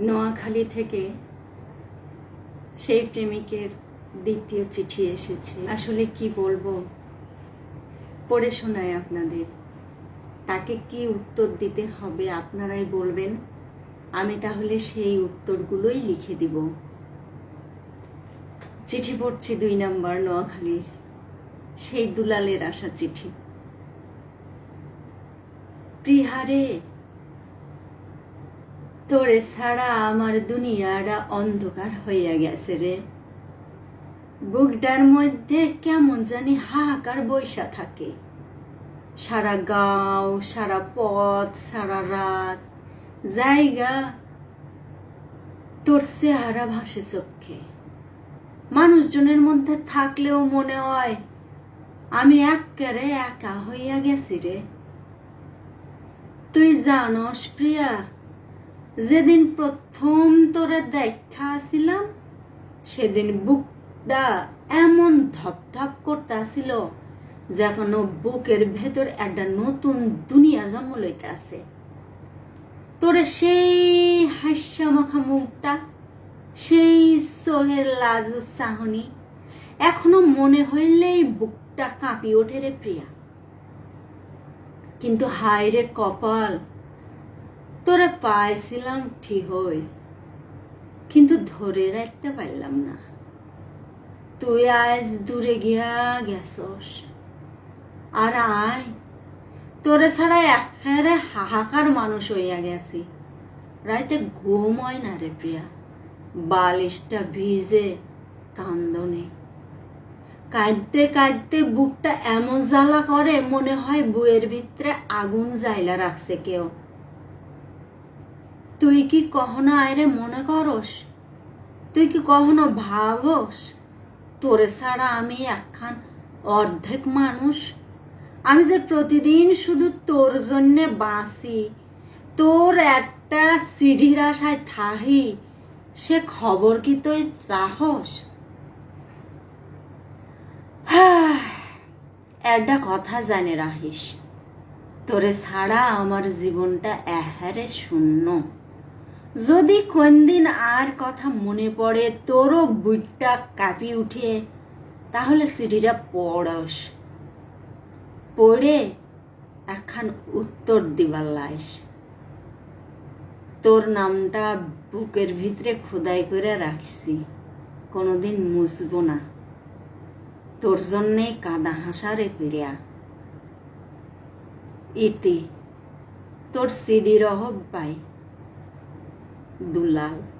নোয়াখালী থেকে সেই প্রেমিকের দ্বিতীয় চিঠি এসেছে। আসলে কি বলব? পড়ে শোনায় আপনাদের। তাকে কি উত্তর দিতে হবে আপনারাই বলবেন। আমি তাহলে সেই উত্তরগুলোই লিখে দিব। চিঠি পড়ছি দুই নাম্বার নোয়াখালীর। সেই দুলালের আসা চিঠি। প্রিহারে তোরে ছাড়া আমার দুনিয়াটা অন্ধকার হইয়া গেছে রে। বুকটার মধ্যে কেমন জানি হাহাকার বৈশা থাকে। সারা গাঁও, সারা পথ, সারা রাত, জায়গা তোর চেহারা ভাসে চোখে। মানুষজনের মধ্যে থাকলেও মনে হয় আমি একেবারে একা হইয়া গেছি রে। তুই জানস প্রিয়া যেদিন প্রথম তোরে দেখা আসিলাম, সেদিন বুকটা এমন ধপধপ করতে আসিল যেন বুকের ভেতর একটা নতুন দুনিয়া জন্ম লইতে আছে তোরে সেই হাস্যা মাখা মুখটা, সেই সোহের লাজ চাহনি এখনও মনে হইলেই বুকটা কাঁপি ওঠে রে প্রিয়া। কিন্তু হায় রে কপাল তোরে পাইছিলাম ঠিক হই কিন্তু ধরে রাখতে পারলাম না। তুই আজ দূরে গিয়া গেছস, আর আয়। তোরে ছাড়া একেবারে হাহাকার মানুষ হইয়া গেছি। রাইতে ঘুম হয় না রে প্রিয়া, বালিশটা ভিজে কান্দনে। কাঁদতে কাঁদতে বুকটা এমন জ্বালা করে, মনে হয় বইয়ের ভিতরে আগুন জ্বাইলা রাখছে কেউ। তুই কি কখনো আয়রে মনে করস? তুই কি কখনো ভাবস, তোরে ছাড়া আমি একখান অর্ধেক মানুষ? আমি যে প্রতিদিন শুধু তোর জন্যে বাঁচি, তোর একটা সিঁড়ির আশায় থাহি, সে খবর কি তুই রাহস একটা কথা জানে রাহিস তোরে ছাড়া আমার জীবনটা এহারে শূন্য। যদি কোনদিন আর কথা মনে পড়ে, তোরও বুটটা কাঁপি উঠে, তাহলে সিটিটা পড়স। পড়ে একখান উত্তর দিবার লাইস। তোর নামটা বুকের ভিতরে খোদাই করে রাখছি, কোনোদিন মুছবো না। তোর জন্যে কাদা হাসারে পেরিয়া ইতি, তোর সিডি রহব পাই। dulang.